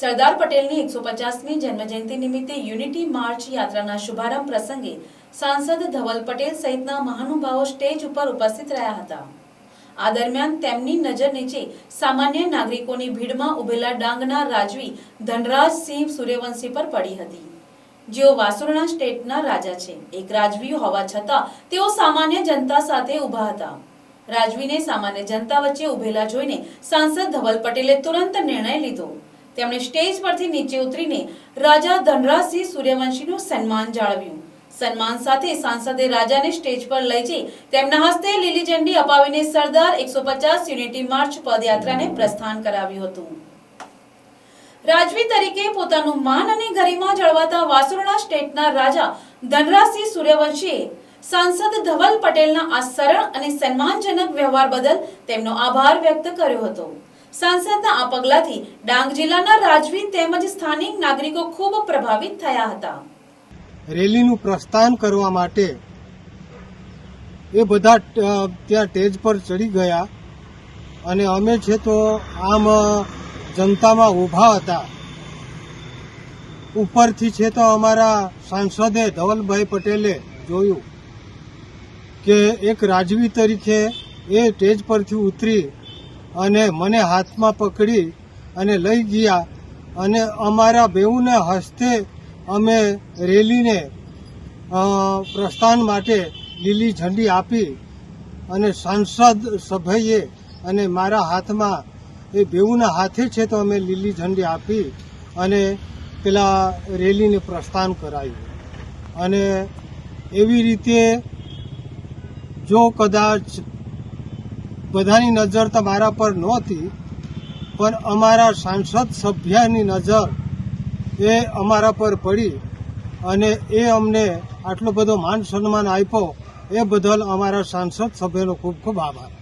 સરદાર પટેલની એકસો પચાસમી જન્મજયંતિ નિમિત્તે યુનિટી માર્ચ યાત્રાના શુભારંભ પ્રસંગે સાંસદ ધવલ પટેલ સહિતના મહાનુભાવો સ્ટેજ ઉપર ઉપસ્થિત રહ્યા હતા. આ દરમિયાન તેમની નજર નીચે સામાન્ય નાગરિકોની ભીડમાં ઉભેલા ડાંગના રાજવી ધનરાજસિંહ સૂર્યવંશી પર પડી હતી. જેઓ વાસુરણા સ્ટેટના રાજા છે. એક રાજવી હોવા છતાં તેઓ સામાન્ય જનતા સાથે ઊભા હતા. રાજવીને સામાન્ય જનતા વચ્ચે ઊભેલા જોઈને સાંસદ ધવલ પટેલે તુરંત નિર્ણય લીધો. તેમણે સ્ટેજ પરથી નીચે ઉતરીને રાજા ધનરાજસિંહ સૂર્યવંશીનું સન્માન જાળવ્યું. સન્માન સાથે સાંસદે રાજાને સ્ટેજ પર લઈ જઈ તેમના હસ્તે લીલી ઝંડી અપાવીને સરદાર એકસો પચાસ યુનિટી માર્ચ પદયાત્રાને પ્રસ્થાન કરાવ્યું હતું. રાજવી તરીકે પોતાનું માન અને ગરિમા જળવાતા વાસુરણા સ્ટેટના રાજા ધનરાજસિંહ સૂર્યવંશીએ સાંસદ ધવલ પટેલના આ સરળ અને સન્માનજનક વ્યવહાર બદલ તેમનો આભાર વ્યક્ત કર્યો હતો. સાંસદના આ પગલાથી ડાંગ જિલ્લાના રાજવી તેમજ સ્થાનિક નાગરિકો ખૂબ પ્રભાવિત થયા હતા. રેલીનું પ્રસ્થાન કરવા માટે એ બધા ત્યાં ટેજ પર ચડી ગયા અને અમે છે તો આમ જનતામાં ઊભા હતા. ઉપરથી છે તો અમારા સાંસદે ધવલભાઈ પટેલે જોયું કે એક રાજવી તરીકે એ સ્ટેજ પરથી ઉતરી અને મને હાથમાં પકડી અને લઈ ગયા અને અમારા બેઉને હસ્તે અમે રેલીને પ્રસ્થાન માટે લીલી ઝંડી આપી અને સાંસદ સભ્યએ અને મારા હાથમાં, એ બેઉના હાથે છે તો અમે લીલી ઝંડી આપી અને પેલા રેલીને પ્રસ્થાન કરાયું. અને એવી રીતે જો કદાચ બધાની નજર તો મારા પર નહોતી, પણ અમારા સાંસદ સભ્યની નજર એ અમારા પર પડી અને એ અમને આટલો બધો માન સન્માન આપ્યો, એ બદલ અમારા સાંસદ સભ્યનો ખૂબ ખૂબ આભાર.